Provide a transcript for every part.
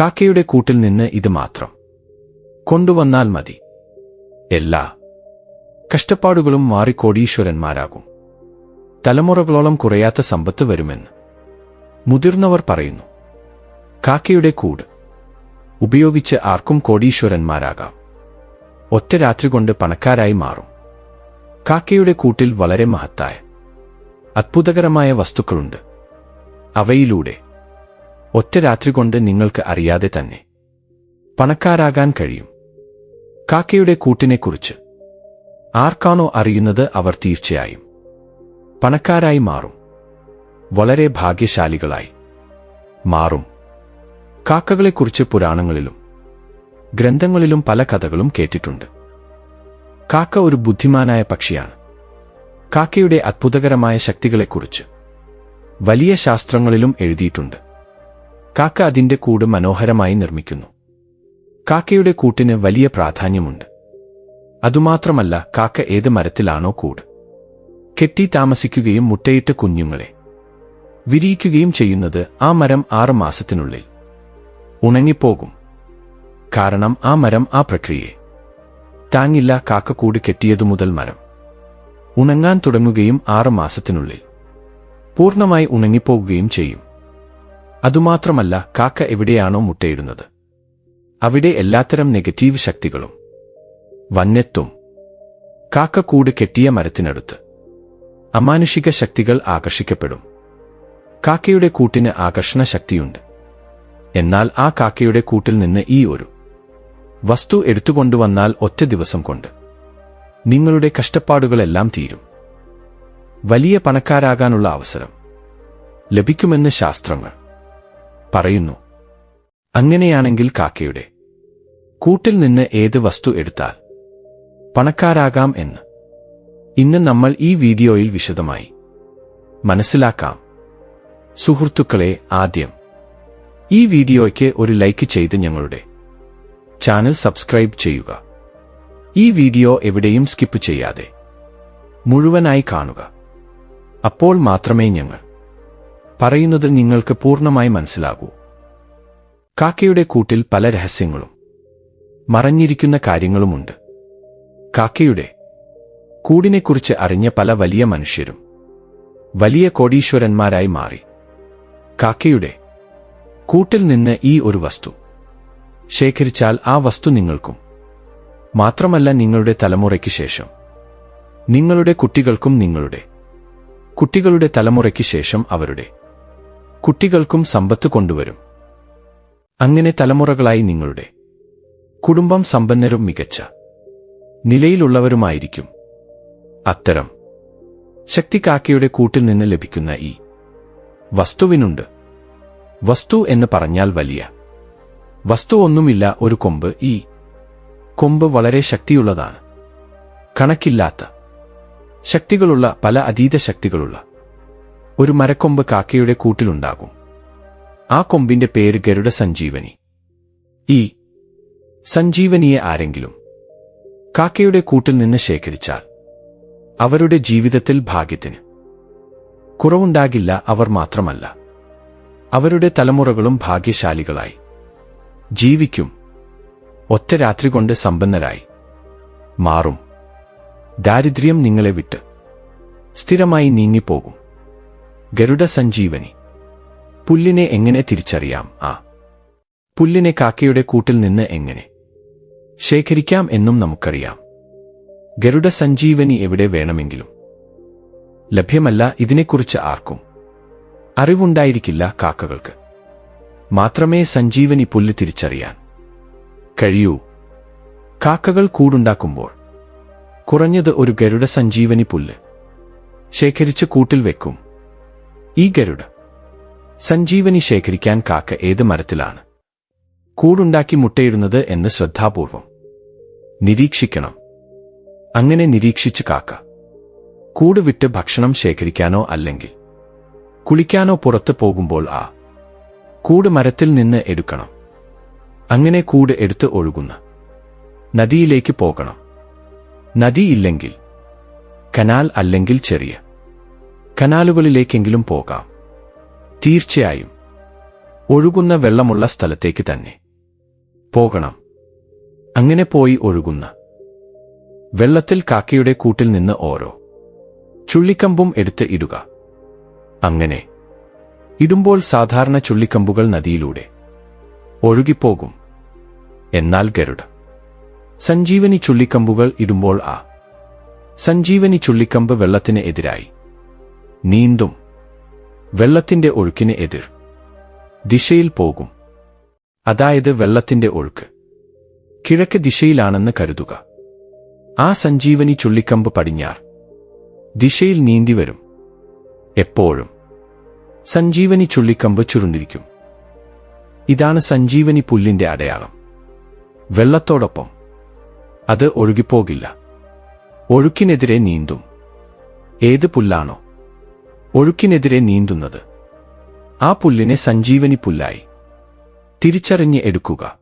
കാക്കയുടെ കൂട്ടിൽ നിന്ന് ഇത് മാത്രം. കൊണ്ടുവന്നാൽ മതി. എല്ലാ കഷ്ടപ്പാടുകളും മാറി കോടീശ്വരന്മാരാകും തലമുറകളോളം കുറയാത്ത സമ്പത്ത് വരുമെന്ന് മുതിർന്നവർ പറയുന്നു. കാക്കയുടെ കൂട് ഉപയോഗിച്ച് ആർക്കും കോടീശ്വരന്മാരാകാം. ഒറ്റ രാത്രി കൊണ്ട് പണക്കാരായി മാറും. കാക്കയുടെ കൂട്ടിൽ വളരെ മഹത്തായ അത്ഭുതകരമായ വസ്തുക്കളുണ്ട്. അവയിലൂടെ ഒറ്റ രാത്രി കൊണ്ട് നിങ്ങൾക്ക് അറിയാതെ തന്നെ. പണക്കാരാകാൻ കഴിയും. കാക്കയുടെ കൂട്ടിനെക്കുറിച്ച്. ആർക്കാണോ അറിയുന്നത് അവർ തീർച്ചയായും. പണക്കാരായി മാറും. വളരെ ഭാഗ്യശാലികളായി. മാറും. കാക്കകളെക്കുറിച്ച് പുരാണങ്ങളിലും ഗ്രന്ഥങ്ങളിലും പല കഥകളും കേട്ടിട്ടുണ്ട്. കാക്ക ഒരു ബുദ്ധിമാനായ പക്ഷിയാണ്. കാക്കയുടെ അത്ഭുതകരമായ ശക്തികളെക്കുറിച്ച് വലിയ ശാസ്ത്രങ്ങളിലും എഴുതിയിട്ടുണ്ട്. കാക്ക അതിന്റെ കൂട് മനോഹരമായി നിർമ്മിക്കുന്നു. കാക്കയുടെ കൂട്ടിന് വലിയ പ്രാധാന്യമുണ്ട്. അതുമാത്രമല്ല കാക്ക ഏത് മരത്തിലാണോ കൂട്. കെട്ടി താമസിക്കുകയും മുട്ടയിട്ട് കുഞ്ഞുങ്ങളെ. വിരിയിക്കുകയും ചെയ്യുന്നത് ആ മരം ആറ് മാസത്തിനുള്ളിൽ. ഉണങ്ങിപ്പോകും. കാരണം ആ മരം ആ പ്രക്രിയയെ. താങ്ങില്ല കൂട് കെട്ടിയതു മുതൽ മരം. ഉണങ്ങാൻ തുടങ്ങുകയും ആറ് മാസത്തിനുള്ളിൽ. പൂർണമായി ഉണങ്ങിപ്പോകുകയും ചെയ്യും. അതുമാത്രമല്ല കാക്ക എവിടെയാണോ മുട്ടയിടുന്നത്. അവിടെ എല്ലാത്തരം നെഗറ്റീവ് ശക്തികളും വന്നെത്തും കാക്ക കൂട് കെട്ടിയ മരത്തിനടുത്ത് അമാനുഷിക ശക്തികൾ ആകർഷിക്കപ്പെടും. കാക്കയുടെ കൂട്ടിന് ആകർഷണ ശക്തിയുണ്ട്. എന്നാൽ ആ കാക്കയുടെ കൂട്ടിൽ നിന്ന് ഈ ഒരു വസ്തു എടുത്തുകൊണ്ടുവന്നാൽ ഒറ്റ ദിവസം കൊണ്ട് നിങ്ങളുടെ കഷ്ടപ്പാടുകളെല്ലാം തീരും. വലിയ പണക്കാരാകാനുള്ള അവസരം ലഭിക്കുമെന്ന് ശാസ്ത്രങ്ങൾ പറയുന്നു. അങ്ങനെയാണെങ്കിൽ കാക്കയുടെ കൂട്ടിൽ നിന്ന് ഏത് വസ്തു എടുത്താൽ പണക്കാരാകാം എന്ന്. ഇന്ന് നമ്മൾ ഈ വീഡിയോയിൽ വിശദമായി മനസ്സിലാക്കാം. സുഹൃത്തുക്കളെ ആദ്യം ഈ വീഡിയോയ്ക്ക് ഒരു ലൈക്ക് ചെയ്ത് ഞങ്ങളുടെ ചാനൽ സബ്സ്ക്രൈബ് ചെയ്യുക. ഈ വീഡിയോ എവിടെയും സ്കിപ്പ് ചെയ്യാതെ മുഴുവനായി കാണുക. അപ്പോൾ മാത്രമേ ഞങ്ങൾ പറയുന്നത് നിങ്ങൾക്ക് പൂർണമായി മനസ്സിലാകൂ. കാക്കയുടെ കൂട്ടിൽ പല രഹസ്യങ്ങളും മറഞ്ഞിരിക്കുന്ന കാര്യങ്ങളുമുണ്ട്. കാക്കയുടെ കൂടിനെക്കുറിച്ച് അറിഞ്ഞ പല വലിയ മനുഷ്യരും വലിയ കോടീശ്വരന്മാരായി മാറി. കാക്കയുടെ കൂട്ടിൽ നിന്ന് ഈ ഒരു വസ്തു ശേഖരിച്ചാൽ ആ വസ്തു നിങ്ങൾക്കും മാത്രമല്ല നിങ്ങളുടെ തലമുറയ്ക്ക് ശേഷം നിങ്ങളുടെ കുട്ടികൾക്കും നിങ്ങളുടെ കുട്ടികളുടെ തലമുറയ്ക്ക് ശേഷം അവരുടെ കുട്ടികൾക്കും സമ്പത്ത് കൊണ്ടുവരും. അങ്ങനെ തലമുറകളായി നിങ്ങളുടെ കുടുംബം സമ്പന്നരും മികച്ച നിലയിലുള്ളവരുമായിരിക്കും. അത്തരം ശക്തി കാക്കയുടെ കൂട്ടിൽ നിന്ന് ലഭിക്കുന്ന ഈ വസ്തുവിനുണ്ട്. വസ്തു എന്ന് പറഞ്ഞാൽ വലിയ വസ്തു ഒന്നുമില്ല ഒരു കൊമ്പ്. ഈ കൊമ്പ് വളരെ ശക്തിയുള്ളതാണ്. കണക്കില്ലാത്ത ശക്തികളുള്ള പല അതീത ശക്തികളുള്ള ഒരു മരക്കൊമ്പ് കാക്കയുടെ കൂട്ടിലുണ്ടാകും. ആ കൊമ്പിന്റെ പേര് ഗരുഡ സഞ്ജീവനി ഈ സഞ്ജീവനിയെ ആരെങ്കിലും കാക്കയുടെ കൂട്ടിൽ നിന്ന് ശേഖരിച്ചാൽ അവരുടെ ജീവിതത്തിൽ ഭാഗ്യത്തിന് കുറവുണ്ടാകില്ല അവർ മാത്രമല്ല. അവരുടെ തലമുറകളും ഭാഗ്യശാലികളായി ജീവിക്കും. ഒറ്റ രാത്രി കൊണ്ട് സമ്പന്നരായി മാറും. ദാരിദ്ര്യം നിങ്ങളെ വിട്ട് സ്ഥിരമായി നീങ്ങിപ്പോകും. ഗരുഡ സഞ്ജീവനി പുല്ലിനെ എങ്ങനെ തിരിച്ചറിയാം? ആ. പുല്ലിനെ കാക്കയുടെ കൂട്ടിൽ നിന്ന് എങ്ങനെ? ശേഖരിക്കാം എന്നും നമുക്കറിയാം. ഗരുഡ സഞ്ജീവനി എവിടെ വേണമെങ്കിലും. ലഭ്യമല്ല ഇതിനെക്കുറിച്ച് ആർക്കും. അറിവുണ്ടായിരിക്കില്ല കാക്കകൾക്ക്. മാത്രമേ സഞ്ജീവനി പുല്ല് തിരിച്ചറിയാൻ കഴിയൂ. കാക്കകൾ കൂടുണ്ടാക്കുമ്പോൾ കുറഞ്ഞത് ഒരു ഗരുഡ സഞ്ജീവനി പുല്ല് ശേഖരിച്ച് കൂട്ടിൽ വെക്കും. ഈ ഗരുഡ് സഞ്ജീവനി ശേഖരിക്കാൻ കാക്ക ഏത് മരത്തിലാണ്? കൂടുണ്ടാക്കി മുട്ടയിടുന്നത് എന്ന് ശ്രദ്ധാപൂർവം നിരീക്ഷിക്കണം. അങ്ങനെ നിരീക്ഷിച്ച് കാക്ക കൂട് വിട്ട് ഭക്ഷണം ശേഖരിക്കാനോ അല്ലെങ്കിൽ കുളിക്കാനോ പുറത്തു പോകുമ്പോൾ ആ കൂട് മരത്തിൽ നിന്ന് എടുക്കണം. അങ്ങനെ കൂട് എടുത്ത് ഒഴുകുന്ന നദിയിലേക്ക് പോകണം. നദിയില്ലെങ്കിൽ കനാൽ അല്ലെങ്കിൽ ചെറിയ കനാലുകളിലേക്കെങ്കിലും പോകാം. തീർച്ചയായും ഒഴുകുന്ന വെള്ളമുള്ള സ്ഥലത്തേക്ക് തന്നെ. പോകണം. അങ്ങനെ പോയി ഒഴുകുന്ന. വെള്ളത്തിൽ കാക്കയുടെ കൂട്ടിൽ നിന്ന് ഓരോ. ചുള്ളിക്കമ്പും എടുത്ത് ഇടുക. അങ്ങനെ. ഇടുമ്പോൾ സാധാരണ ചുള്ളിക്കമ്പുകൾ നദിയിലൂടെ. ഒഴുകിപ്പോകും. എന്നാൽ ഗരുഡ. സഞ്ജീവനി ചുള്ളിക്കമ്പുകൾ ഇടുമ്പോൾ ആ. സഞ്ജീവനി ചുള്ളിക്കമ്പ് വെള്ളത്തിന് എതിരായി. നീന്തും വെള്ളത്തിന്റെ ഒഴുക്കിന് എതിർ ദിശയിൽ പോകും. അതായത് വെള്ളത്തിന്റെ ഒഴുക്ക് കിഴക്ക് ദിശയിലാണെന്ന് കരുതുക. ആ സഞ്ജീവനി ചുള്ളിക്കമ്പ് പടിഞ്ഞാർ ദിശയിൽ നീന്തി വരും. എപ്പോഴും സഞ്ജീവനി ചുള്ളിക്കമ്പ് ചുരുണ്ടിരിക്കും. ഇതാണ് സഞ്ജീവനി പുല്ലിന്റെ അടയാളം. വെള്ളത്തോടൊപ്പം അത് ഒഴുകിപ്പോകില്ല. ഒഴുക്കിനെതിരെ നീന്തും. ഏത് പുല്ലാണോ ഒഴുക്കിനെതിരെ നീന്തുന്നത്. ആ പുല്ലിനെ സഞ്ജീവനി പുല്ലായി. തിരിച്ചറിഞ്ഞ് എടുക്കുക.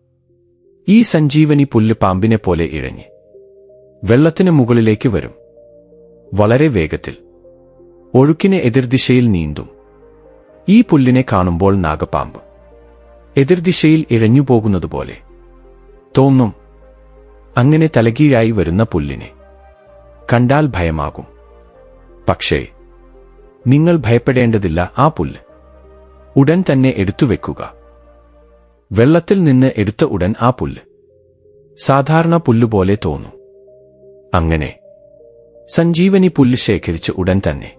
ഈ സഞ്ജീവനി പുല്ല് പാമ്പിനെ പോലെ ഇഴഞ്ഞ്. വെള്ളത്തിന് മുകളിലേക്ക് വരും. വളരെ വേഗത്തിൽ. ഒഴുക്കിനെ എതിർദിശയിൽ നീന്തും. ഈ പുല്ലിനെ കാണുമ്പോൾ നാഗപാമ്പ്. എതിർദിശയിൽ ഇഴഞ്ഞുപോകുന്നതുപോലെ തോന്നും. അങ്ങനെ തലകീഴായി വരുന്ന പുല്ലിനെ. കണ്ടാൽ ഭയമാകും. പക്ഷേ നിങ്ങൾ ഭയപ്പെടേണ്ടതില്ല ആ പുല്ല്. ഉടൻ തന്നെ എടുത്തു വെക്കുക. വെള്ളത്തിൽ നിന്ന് എടുത്ത ഉടൻ ആ പുല്ല്. സാധാരണ പുല്ലുപോലെ തോന്നും. അങ്ങനെ. സഞ്ജീവനി പുല്ല് ശേഖരിച്ച് ഉടൻ തന്നെ.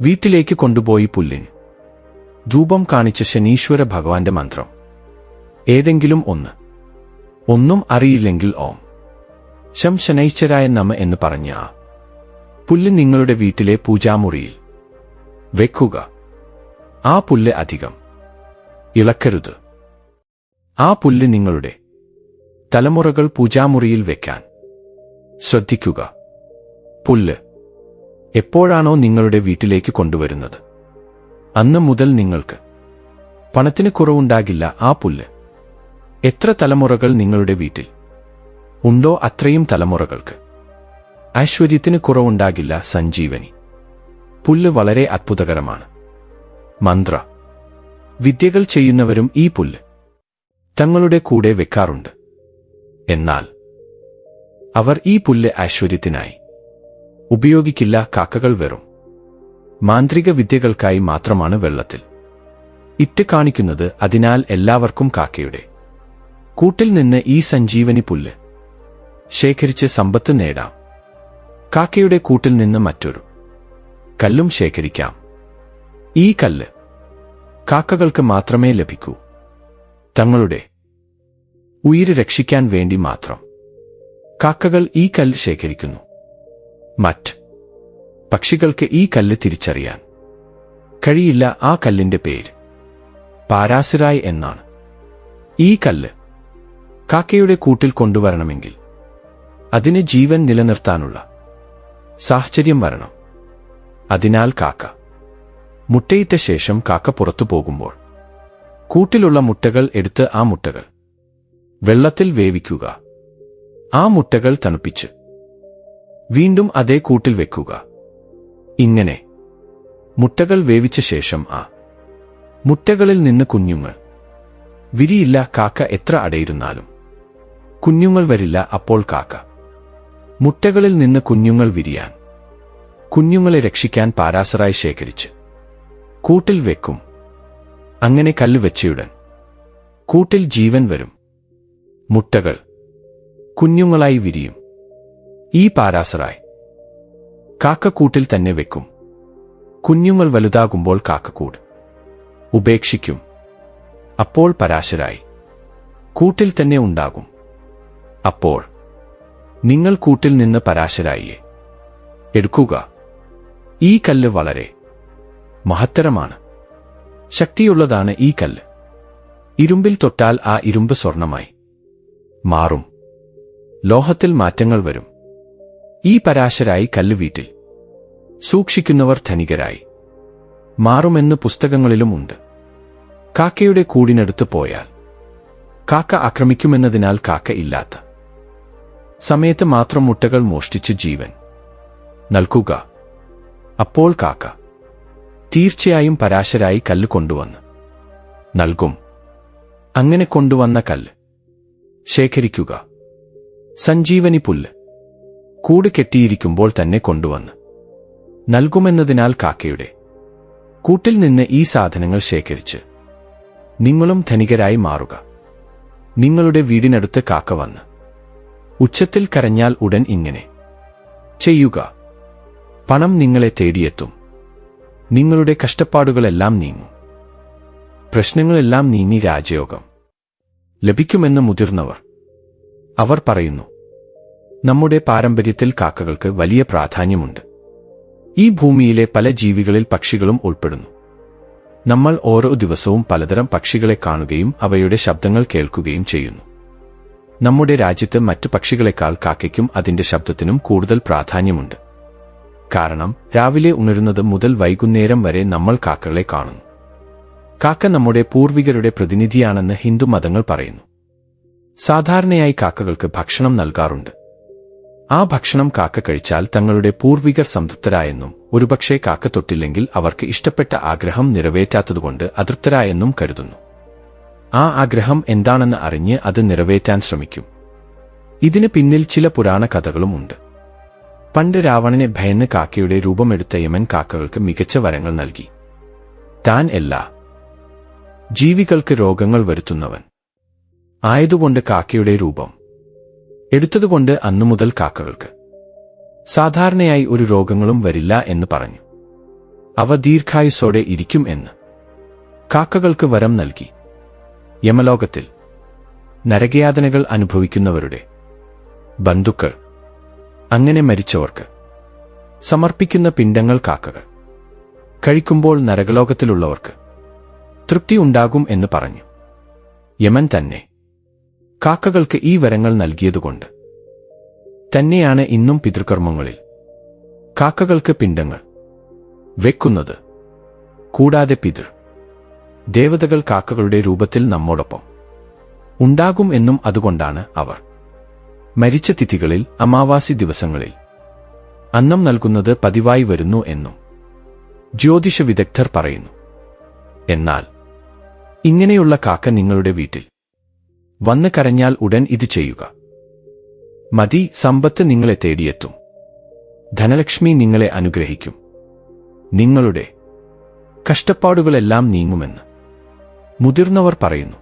വീട്ടിലേക്ക് കൊണ്ടുപോയി പുല്ലിന്. ധൂപം കാണിച്ച ശനീശ്വര ഭഗവാന്റെ മന്ത്രം. ഏതെങ്കിലും ഒന്ന്. ഒന്നും അറിയില്ലെങ്കിൽ ഓം. ശം ശനൈശ്വരായ നമ എന്ന് പറഞ്ഞ പുല്ല് നിങ്ങളുടെ വീട്ടിലെ പൂജാമുറിയിൽ. വെക്കുക. ആ പുല്ല് അധികം. ഇളക്കരുത്. ആ പുല്ല് നിങ്ങളുടെ തലമുറകൾ പൂജാമുറിയിൽ വെക്കാൻ. ശ്രദ്ധിക്കുക. പുല്ല് എപ്പോഴാണോ നിങ്ങളുടെ വീട്ടിലേക്ക് കൊണ്ടുവരുന്നത്. അന്ന് മുതൽ നിങ്ങൾക്ക് പണത്തിന് കുറവുണ്ടാകില്ല ആ പുല്ല്. എത്ര തലമുറകൾ നിങ്ങളുടെ വീട്ടിൽ ഉണ്ടോ അത്രയും തലമുറകൾക്ക്. ഐശ്വര്യത്തിന് കുറവുണ്ടാകില്ല സഞ്ജീവനി. പുല്ല് വളരെ അത്ഭുതകരമാണ്. മന്ത്ര. വിദ്യകൾ ചെയ്യുന്നവരും ഈ പുല്ല് തങ്ങളുടെ കൂടെ വെക്കാറുണ്ട്. എന്നാൽ അവർ ഈ പുല്ല് ഐശ്വര്യത്തിനായി ഉപയോഗിക്കില്ല കാക്കകൾ വെറും. മാന്ത്രിക വിദ്യകൾക്കായി മാത്രമാണ് വെള്ളത്തിൽ. ഇട്ട് കാണിക്കുന്നത് അതിനാൽ എല്ലാവർക്കും കാക്കയുടെ കൂട്ടിൽ നിന്ന് ഈ സഞ്ജീവനി പുല്ല് ശേഖരിച്ച് സമ്പത്ത് നേടാം. കാക്കയുടെ കൂട്ടിൽ നിന്ന് മറ്റൊരു കല്ലും ശേഖരിക്കാം. ഈ കല്ല് കാക്കകൾക്ക് മാത്രമേ ലഭിക്കൂ. തങ്ങളുടെ ഉയിര് രക്ഷിക്കാൻ വേണ്ടി മാത്രം. കാക്കകൾ ഈ കല്ല് ശേഖരിക്കുന്നു. മറ്റ് പക്ഷികൾക്ക് ഈ കല്ല് തിരിച്ചറിയാൻ. കഴിയില്ല ആ കല്ലിന്റെ പേര്. പാരാസിറായ് എന്നാണ്. ഈ കല്ല് കാക്കയുടെ കൂട്ടിൽ കൊണ്ടുവരണമെങ്കിൽ അതിന് ജീവൻ നിലനിർത്താനുള്ള സാഹചര്യം വരണം. അതിനാൽ കാക്ക. മുട്ടയിട്ട ശേഷം കാക്ക പുറത്തു പോകുമ്പോൾ കൂട്ടിലുള്ള മുട്ടകൾ എടുത്ത് ആ മുട്ടകൾ വെള്ളത്തിൽ വേവിക്കുക. ആ മുട്ടകൾ തണുപ്പിച്ച് വീണ്ടും അതേ കൂട്ടിൽ വെക്കുക. ഇങ്ങനെ മുട്ടകൾ വേവിച്ച ശേഷം ആ മുട്ടകളിൽ നിന്ന് കുഞ്ഞുങ്ങൾ വിരിയില്ല കാക്ക എത്ര അടയിരുന്നാലും. കുഞ്ഞുങ്ങൾ വരില്ല അപ്പോൾ കാക്ക. മുട്ടകളിൽ നിന്ന് കുഞ്ഞുങ്ങൾ വിരിയാൻ കുഞ്ഞുങ്ങളെ രക്ഷിക്കാൻ പാരാസറായി ശേഖരിച്ച്. കൂട്ടിൽ വെക്കും. അങ്ങനെ കല്ല് വെച്ചയുടൻ. കൂട്ടിൽ ജീവൻ വരും. മുട്ടകൾ കുഞ്ഞുങ്ങളായി വിരിയും. ഈ പാരാസറായി. കാക്കക്കൂട്ടിൽ തന്നെ വെക്കും. കുഞ്ഞുങ്ങൾ വലുതാകുമ്പോൾ കാക്കക്കൂട് ഉപേക്ഷിക്കും. അപ്പോൾ പരാശരായി. കൂട്ടിൽ തന്നെ ഉണ്ടാകും. അപ്പോൾ നിങ്ങൾ കൂട്ടിൽ നിന്ന് പരാശരായിയെ. എടുക്കുക. ഈ കല്ല് വളരെ മഹത്തരമാണ്. ശക്തിയുള്ളതാണ് ഈ കല്ല്. ഇരുമ്പിൽ തൊട്ടാൽ ആ ഇരുമ്പ് സ്വർണമായി മാറും. ലോഹത്തിൽ മാറ്റങ്ങൾ വരും. ഈ പരാശരായി കല്ല് വീട്ടിൽ സൂക്ഷിക്കുന്നവർ ധനികരായി മാറുമെന്ന് പുസ്തകങ്ങളിലുമുണ്ട് കാക്കയുടെ കൂടിനടുത്ത് പോയാൽ കാക്ക ആക്രമിക്കുമെന്നതിനാൽ കാക്ക ഇല്ലാത്ത സമയത്ത് മാത്രം മുട്ടകൾ മോഷ്ടിച്ച് ജീവൻ നൽകുക. അപ്പോൾ കാക്ക തീർച്ചയായും പരാശരായി കല്ല് കൊണ്ടുവന്ന്. നൽകും. അങ്ങനെ കൊണ്ടുവന്ന കല്ല്. ശേഖരിക്കുക. സഞ്ജീവനി പുല്ല്. കൂട് കെട്ടിയിരിക്കുമ്പോൾ തന്നെ കൊണ്ടുവന്ന്. നൽകുമെന്നതിനാൽ കാക്കയുടെ. കൂട്ടിൽ നിന്ന് ഈ സാധനങ്ങൾ ശേഖരിച്ച്. നിങ്ങളും ധനികരായി മാറുക. നിങ്ങളുടെ വീടിനടുത്ത് കാക്ക വന്ന്. ഉച്ചത്തിൽ കരഞ്ഞാൽ ഉടൻ ഇങ്ങനെ. ചെയ്യുക. പണം നിങ്ങളെ തേടിയെത്തും. നിങ്ങളുടെ കഷ്ടപ്പാടുകളെല്ലാം നീങ്ങും. പ്രശ്നങ്ങളെല്ലാം നീങ്ങി രാജയോഗം. ലഭിക്കുമെന്ന് മുതിർന്നവർ. അവർ പറയുന്നു നമ്മുടെ പാരമ്പര്യത്തിൽ കാക്കകൾക്ക് വലിയ പ്രാധാന്യമുണ്ട്. ഈ ഭൂമിയിലെ പല ജീവികളിൽ പക്ഷികളും ഉൾപ്പെടുന്നു. നമ്മൾ ഓരോ ദിവസവും പലതരം പക്ഷികളെ കാണുകയും അവയുടെ ശബ്ദങ്ങൾ കേൾക്കുകയും ചെയ്യുന്നു. നമ്മുടെ രാജ്യത്ത് മറ്റു പക്ഷികളെക്കാൾ കാക്കയ്ക്കും അതിന്റെ ശബ്ദത്തിനും കൂടുതൽ പ്രാധാന്യമുണ്ട്. കാരണം രാവിലെ ഉണരുന്നത് മുതൽ വൈകുന്നേരം വരെ നമ്മൾ കാക്കകളെ കാണുന്നു. കാക്ക നമ്മുടെ പൂർവികരുടെ പ്രതിനിധിയാണെന്ന് ഹിന്ദു മതങ്ങൾ പറയുന്നു. സാധാരണയായി കാക്കകൾക്ക് ഭക്ഷണം നൽകാറുണ്ട്. ആ ഭക്ഷണം കാക്ക കഴിച്ചാൽ തങ്ങളുടെ പൂർവികർ സംതൃപ്തരായെന്നും ഒരുപക്ഷെ കാക്ക തൊട്ടില്ലെങ്കിൽ അവർക്ക് ഇഷ്ടപ്പെട്ട ആഗ്രഹം നിറവേറ്റാത്തതുകൊണ്ട് അതൃപ്തരായെന്നും കരുതുന്നു. ആ ആഗ്രഹം എന്താണെന്ന് അറിഞ്ഞ് അത് നിറവേറ്റാൻ ശ്രമിക്കും. ഇതിന് പിന്നിൽ ചില പുരാണ കഥകളും ഉണ്ട്. പണ്ട് രാവണനെ ഭയന്ന് കാക്കയുടെ രൂപമെടുത്ത യമൻ കാക്കകൾക്ക് മികച്ച വരങ്ങൾ നൽകി. താൻ എല്ലാ ജീവികൾക്ക് രോഗങ്ങൾ വരുത്തുന്നവൻ. ആയതുകൊണ്ട് കാക്കയുടെ രൂപം. എടുത്തതുകൊണ്ട് അന്നു മുതൽ കാക്കകൾക്ക്. സാധാരണയായി ഒരു രോഗങ്ങളും വരില്ല എന്ന് പറഞ്ഞു. അവ ദീർഘായുസോടെ ഇരിക്കും എന്ന്. കാക്കകൾക്ക് വരം നൽകി. യമലോകത്തിൽ നരകയാതനകൾ അനുഭവിക്കുന്നവരുടെ ബന്ധുക്കൾ അങ്ങനെ മരിച്ചവർക്ക് സമർപ്പിക്കുന്ന പിണ്ടങ്ങൾ കാക്കകൾ. കഴിക്കുമ്പോൾ നരകലോകത്തിലുള്ളവർക്ക് തൃപ്തി ഉണ്ടാകും എന്ന് പറഞ്ഞു. യമൻ തന്നെ കാക്കകൾക്ക് ഈ വരങ്ങൾ നൽകിയതുകൊണ്ട് തന്നെയാണ് ഇന്നും പിതൃകർമ്മങ്ങളിൽ കാക്കകൾക്ക് പിണ്ടങ്ങൾ വെക്കുന്നത്. കൂടാതെ പിതൃ ദേവതകൾ കാക്കകളുടെ രൂപത്തിൽ നമ്മോടൊപ്പം ഉണ്ടാകും എന്നും അതുകൊണ്ടാണ് അവർ മരിച്ച തിഥികളിൽ അമാവാസി ദിവസങ്ങളിൽ. അന്നം നൽകുന്നത് പതിവായി വരുന്നു എന്നും ജ്യോതിഷ വിദഗ്ധർ പറയുന്നു. എന്നാൽ ഇങ്ങനെയുള്ള കാക്ക നിങ്ങളുടെ വീട്ടിൽ. വന്ന് കരഞ്ഞാൽ ഉടൻ ഇത് ചെയ്യുക. മതി സമ്പത്ത് നിങ്ങളെ തേടിയെത്തും. ധനലക്ഷ്മി നിങ്ങളെ അനുഗ്രഹിക്കും. നിങ്ങളുടെ കഷ്ടപ്പാടുകളെല്ലാം നീങ്ങുമെന്ന് മുതിർന്നവർ പറയുന്നു.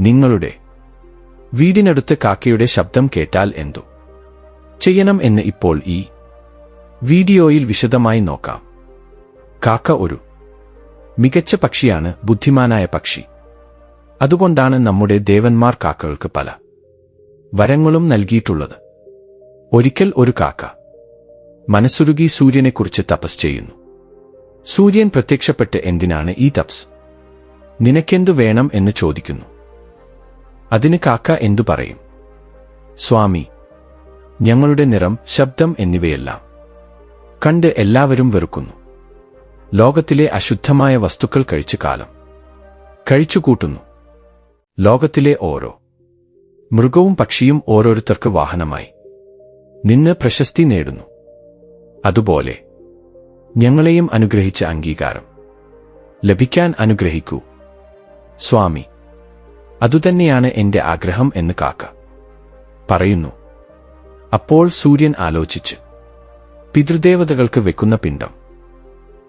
നിങ്ങളുടെ വീടിനടുത്ത് കാക്കയുടെ ശബ്ദം കേട്ടാൽ എന്തു? ചെയ്യണം എന്ന് ഇപ്പോൾ ഈ വീഡിയോയിൽ വിശദമായി നോക്കാം. കാക്ക ഒരു മികച്ച പക്ഷിയാണ് ബുദ്ധിമാനായ പക്ഷി. അതുകൊണ്ടാണ് നമ്മുടെ ദേവന്മാർ കാക്കകൾക്ക് പല വരങ്ങളും നൽകിയിട്ടുള്ളത്. ഒരിക്കൽ ഒരു കാക്ക മനസ്സുരുകി സൂര്യനെക്കുറിച്ച് തപസ് ചെയ്യുന്നു. സൂര്യൻ പ്രത്യക്ഷപ്പെട്ട് എന്തിനാണ് ഈ തപസ്? നിനക്കെന്തു വേണം എന്ന് ചോദിക്കുന്നു. അതിന് കാക്ക എന്തു പറയും? സ്വാമി ഞങ്ങളുടെ നിറം ശബ്ദം എന്നിവയെല്ലാം കണ്ട് എല്ലാവരും വെറുക്കുന്നു. ലോകത്തിലെ അശുദ്ധമായ വസ്തുക്കൾ കഴിച്ചു കാലം. കഴിച്ചുകൂട്ടുന്നു ലോകത്തിലെ ഓരോ മൃഗവും പക്ഷിയും ഓരോരുത്തർക്ക് വാഹനമായി. നിന്ന് പ്രശസ്തി നേടുന്നു. അതുപോലെ ഞങ്ങളെയും അനുഗ്രഹിച്ച അംഗീകാരം. ലഭിക്കാൻ അനുഗ്രഹിക്കൂ. സ്വാമി അതുതന്നെയാണ് എന്റെ ആഗ്രഹം എന്ന് കാക്ക പറയുന്നു. അപ്പോൾ സൂര്യൻ ആലോചിച്ച്. പിതൃദേവതകൾക്ക് വെക്കുന്ന പിണ്ടം.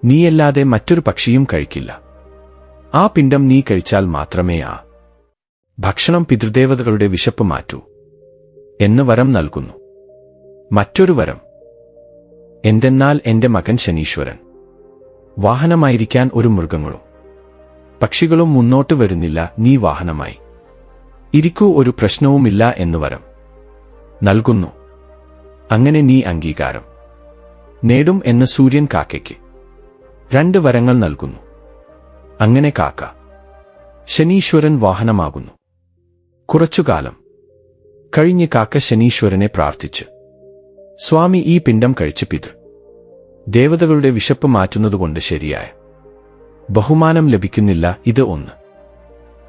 നീയല്ലാതെ മറ്റൊരു പക്ഷിയും കഴിക്കില്ല. ആ പിണ്ടം നീ കഴിച്ചാൽ മാത്രമേ ആ ഭക്ഷണം പിതൃദേവതകളുടെ വിശപ്പ് മാറ്റൂ എന്ന് വരം നൽകുന്നു. മറ്റൊരു വരം. എന്തെന്നാൽ എന്റെ മകൻ ശനീശ്വരൻ. വാഹനമായിരിക്കാൻ ഒരു മൃഗങ്ങളും. പക്ഷികളും മുന്നോട്ട് വരുന്നില്ല നീ വാഹനമായി. ഇരിക്കൂ ഒരു പ്രശ്നവുമില്ല എന്ന് വരം. നൽകുന്നു. അങ്ങനെ നീ അംഗീകാരം. നേടും എന്ന് സൂര്യൻ കാക്കയ്ക്ക്. രണ്ട് വരങ്ങൾ നൽകുന്നു. അങ്ങനെ കാക്ക. ശനീശ്വരൻ വാഹനമാകുന്നു. കുറച്ചുകാലം. കഴിഞ്ഞ് കാക്ക ശനീശ്വരനെ പ്രാർത്ഥിച്ച്. സ്വാമി ഈ പിണ്ടം കഴിച്ച് പിതൃ. ദേവതകളുടെ വിശപ്പ് മാറ്റുന്നതുകൊണ്ട് ശരിയായ ബഹുമാനം ലഭിക്കുന്നില്ല ഇത് ഒന്ന്.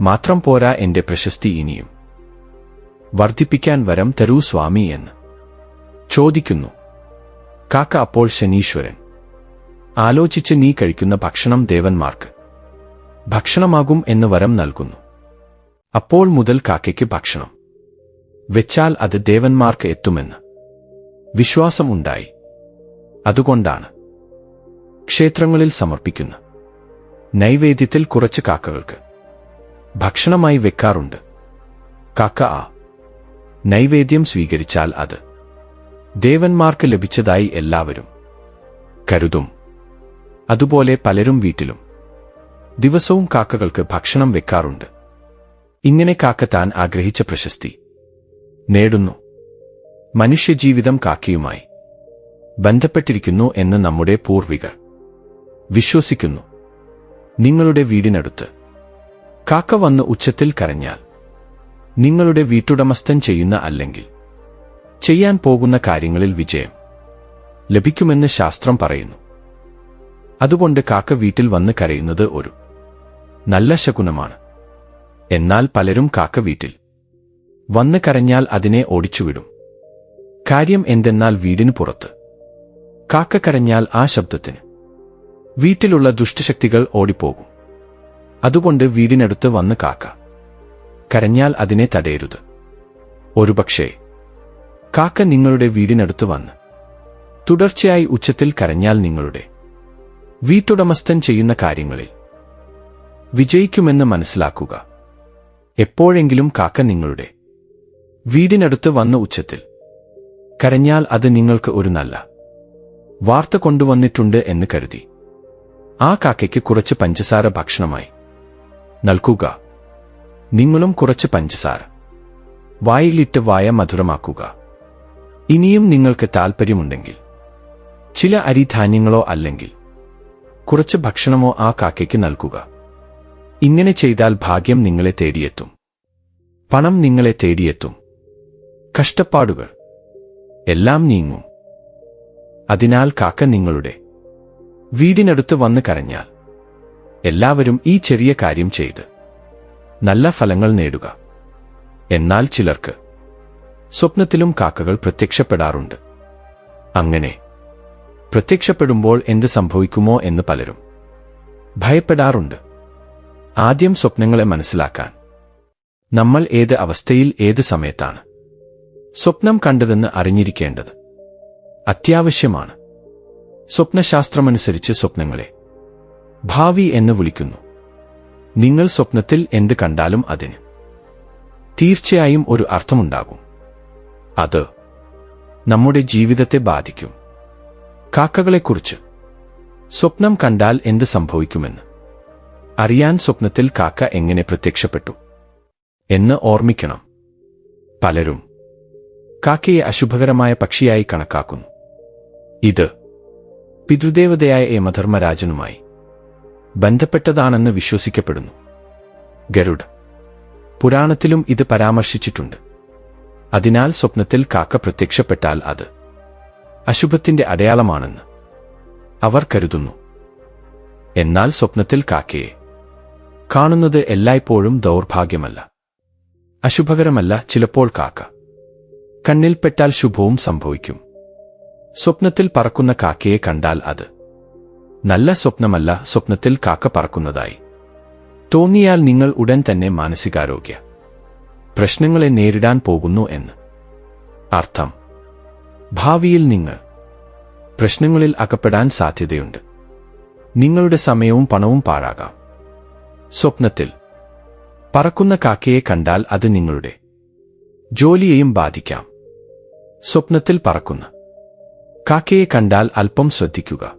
മാത്രം പോരാ എന്റെ പ്രശസ്തി ഇനിയും. വർദ്ധിപ്പിക്കാൻ വരം തരൂ സ്വാമി എന്ന്. ചോദിക്കുന്നു. കാക്ക അപ്പോൾ ശനീശ്വരൻ. ആലോചിച്ച് നീ കഴിക്കുന്ന ഭക്ഷണം ദേവന്മാർക്ക്. ഭക്ഷണമാകും എന്ന് വരം നൽകുന്നു. അപ്പോൾ മുതൽ കാക്കയ്ക്ക് ഭക്ഷണം. വെച്ചാൽ അത് ദേവന്മാർക്ക് എത്തുമെന്ന്. വിശ്വാസമുണ്ടായി അതുകൊണ്ടാണ്. ക്ഷേത്രങ്ങളിൽ സമർപ്പിക്കുന്ന. നൈവേദ്യത്തിൽ കുറച്ച് കാക്കകൾക്ക് ഭക്ഷണമായി വെക്കാറുണ്ട്. കാക്ക ആ നൈവേദ്യം സ്വീകരിച്ചാൽ അത് ദേവന്മാർക്ക് ലഭിച്ചതായി എല്ലാവരും കരുതും. അതുപോലെ പലരും വീട്ടിലും ദിവസവും കാക്കകൾക്ക് ഭക്ഷണം വെക്കാറുണ്ട്. ഇങ്ങനെ കാക്ക താൻ ആഗ്രഹിച്ച പ്രശസ്തി നേടുന്നു. മനുഷ്യജീവിതം കാക്കയുമായി ബന്ധപ്പെട്ടിരിക്കുന്നു എന്ന് നമ്മുടെ പൂർവികർ വിശ്വസിക്കുന്നു. നിങ്ങളുടെ വീടിനടുത്ത്. കാക്ക വന്ന് ഉച്ചത്തിൽ കരഞ്ഞാൽ നിങ്ങളുടെ വീട്ടുടമസ്ഥൻ ചെയ്യുന്ന അല്ലെങ്കിൽ ചെയ്യാൻ പോകുന്ന കാര്യങ്ങളിൽ വിജയം ലഭിക്കുമെന്ന് ശാസ്ത്രം പറയുന്നു. അതുകൊണ്ട് കാക്ക വീട്ടിൽ വന്ന് കരയുന്നത് ഒരു നല്ല ശകുനമാണ്. എന്നാൽ പലരും കാക്ക വീട്ടിൽ വന്ന് കരഞ്ഞാൽ അതിനെ ഓടിച്ചുവിടും. കാര്യം എന്തെന്നാൽ വീടിന് പുറത്ത്. കാക്ക കരഞ്ഞാൽ ആ ശബ്ദത്തിന് വീട്ടിലുള്ള ദുഷ്ടശക്തികൾ ഓടിപ്പോകും. അതുകൊണ്ട് വീടിനടുത്ത് വന്ന് കാക്ക. കരഞ്ഞാൽ അതിനെ തടയരുത്. ഒരുപക്ഷേ കാക്ക നിങ്ങളുടെ വീടിനടുത്ത് വന്ന് തുടർച്ചയായി ഉച്ചത്തിൽ കരഞ്ഞാൽ നിങ്ങളുടെ വീട്ടുടമസ്ഥൻ ചെയ്യുന്ന കാര്യങ്ങളിൽ വിജയിക്കുമെന്ന് മനസ്സിലാക്കുക. എപ്പോഴെങ്കിലും കാക്ക നിങ്ങളുടെ വീടിനടുത്ത് വന്ന ഉച്ചത്തിൽ കരഞ്ഞാൽ അത് നിങ്ങൾക്ക് ഒരു നല്ല വാർത്ത കൊണ്ടുവന്നിട്ടുണ്ട് എന്ന് കരുതി. ആ കാക്കയ്ക്ക് കുറച്ച് പഞ്ചസാര ഭക്ഷണമായി. നൽകുക. നിങ്ങളും കുറച്ച് പഞ്ചസാര. വായിലിട്ട് വായ മധുരമാക്കുക. ഇനിയും നിങ്ങൾക്ക് താൽപ്പര്യമുണ്ടെങ്കിൽ ചില അരിധാന്യങ്ങളോ അല്ലെങ്കിൽ കുറച്ച് ഭക്ഷണമോ ആ കാക്കയ്ക്ക് നൽകുക. ഇങ്ങനെ ചെയ്താൽ ഭാഗ്യം നിങ്ങളെ തേടിയെത്തും. പണം നിങ്ങളെ തേടിയെത്തും. കഷ്ടപ്പാടുകൾ എല്ലാം നീങ്ങും. അതിനാൽ കാക്ക നിങ്ങളുടെ വീടിനടുത്ത് വന്ന് കരഞ്ഞാൽ എല്ലാവരും ഈ ചെറിയ കാര്യം ചെയ്ത് നല്ല ഫലങ്ങൾ നേടുക. എന്നാൽ ചിലർക്ക് സ്വപ്നത്തിലും കാക്കകൾ പ്രത്യക്ഷപ്പെടാറുണ്ട്. അങ്ങനെ പ്രത്യക്ഷപ്പെടുമ്പോൾ എന്ത് സംഭവിക്കുമോ എന്ന് പലരും ഭയപ്പെടാറുണ്ട്. ആദ്യം സ്വപ്നങ്ങളെ മനസ്സിലാക്കാൻ നമ്മൾ ഏത് അവസ്ഥയിൽ ഏത് സമയത്താണ് സ്വപ്നം കണ്ടതെന്ന് അറിഞ്ഞിരിക്കേണ്ടത് അത്യാവശ്യമാണ്. സ്വപ്നശാസ്ത്രമനുസരിച്ച് സ്വപ്നങ്ങളെ. ഭാവി എന്ന് വിളിക്കുന്നു. നിങ്ങൾ സ്വപ്നത്തിൽ എന്ത് കണ്ടാലും അതിന്. തീർച്ചയായും ഒരു അർത്ഥമുണ്ടാകും. അത് നമ്മുടെ ജീവിതത്തെ ബാധിക്കും. കാക്കകളെക്കുറിച്ച്. സ്വപ്നം കണ്ടാൽ എന്ത് സംഭവിക്കുമെന്ന്. അറിയാൻ സ്വപ്നത്തിൽ കാക്ക എങ്ങനെ പ്രത്യക്ഷപ്പെട്ടു. എന്ന് ഓർമ്മിക്കണം. പലരും കാക്കയെ അശുഭകരമായ പക്ഷിയായി കണക്കാക്കുന്നു. ഇത് പിതൃദേവതയായ യമധർമ്മരാജനുമായി ബന്ധപ്പെട്ടതാണെന്ന് വിശ്വസിക്കപ്പെടുന്നു. ഗരുഡ് പുരാണത്തിലും ഇത് പരാമർശിച്ചിട്ടുണ്ട്. അതിനാൽ സ്വപ്നത്തിൽ കാക്ക പ്രത്യക്ഷപ്പെട്ടാൽ അത് അശുഭത്തിന്റെ അടയാളമാണെന്ന് അവർ കരുതുന്നു. എന്നാൽ സ്വപ്നത്തിൽ കാക്കയെ കാണുന്നത് എല്ലായ്പ്പോഴും ദൗർഭാഗ്യമല്ല. അശുഭകരമല്ല ചിലപ്പോൾ കാക്ക. കണ്ണിൽപ്പെട്ടാൽ ശുഭവും സംഭവിക്കും. സ്വപ്നത്തിൽ പറക്കുന്ന കാക്കയെ കണ്ടാൽ അത് നല്ല സ്വപ്നമല്ല സ്വപ്നത്തിൽ കാക്ക പറക്കുന്നതായി. തോന്നിയാൽ നിങ്ങൾ ഉടൻ തന്നെ മാനസികാരോഗ്യ പ്രശ്നങ്ങളെ നേരിടാൻ പോകുന്നു എന്ന്. അർത്ഥം ഭാവിയിൽ നിങ്ങൾ പ്രശ്നങ്ങളിൽ അകപ്പെടാൻ സാധ്യതയുണ്ട്. നിങ്ങളുടെ സമയവും പണവും പാഴാകാം. സ്വപ്നത്തിൽ പറക്കുന്ന കാക്കയെ കണ്ടാൽ അത് നിങ്ങളുടെ ജോലിയെയും ബാധിക്കാം. സ്വപ്നത്തിൽ പറക്കുന്ന കാക്കയെ കണ്ടാൽ അല്പം ശ്രദ്ധിക്കുക.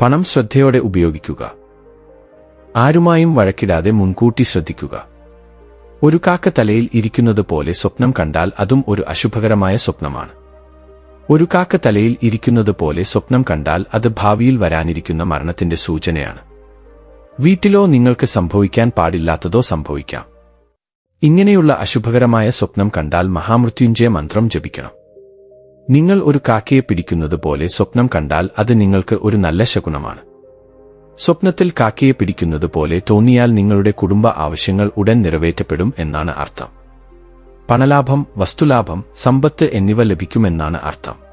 പണം ശ്രദ്ധയോടെ ഉപയോഗിക്കുക. ആരുമായും വഴക്കിടാതെ മുൻകൂട്ടി ശ്രദ്ധിക്കുക. ഒരു കാക്ക തലയിൽ ഇരിക്കുന്നത് പോലെ സ്വപ്നം കണ്ടാൽ അതും ഒരു അശുഭകരമായ സ്വപ്നമാണ്. ഒരു കാക്ക തലയിൽ ഇരിക്കുന്നത് പോലെ സ്വപ്നം കണ്ടാൽ അത് ഭാവിയിൽ വരാനിരിക്കുന്ന മരണത്തിന്റെ സൂചനയാണ്. വീട്ടിലോ നിങ്ങൾക്ക് സംഭവിക്കാൻ പാടില്ലാത്തതോ സംഭവിക്കാം. ഇങ്ങനെയുള്ള അശുഭകരമായ സ്വപ്നം കണ്ടാൽ മഹാമൃത്യുഞ്ജയ മന്ത്രം ജപിക്കണം. നിങ്ങൾ ഒരു കാക്കയെ പിടിക്കുന്നത് പോലെ സ്വപ്നം കണ്ടാൽ അത് നിങ്ങൾക്ക് ഒരു നല്ല ശകുനമാണ്. സ്വപ്നത്തിൽ കാക്കയെ പിടിക്കുന്നത് പോലെ തോന്നിയാൽ നിങ്ങളുടെ കുടുംബ ആവശ്യങ്ങൾ ഉടൻ നിറവേറ്റപ്പെടും എന്നാണ് അർത്ഥം. പണലാഭം വസ്തുലാഭം സമ്പത്ത് എന്നിവ ലഭിക്കുമെന്നാണ് അർത്ഥം.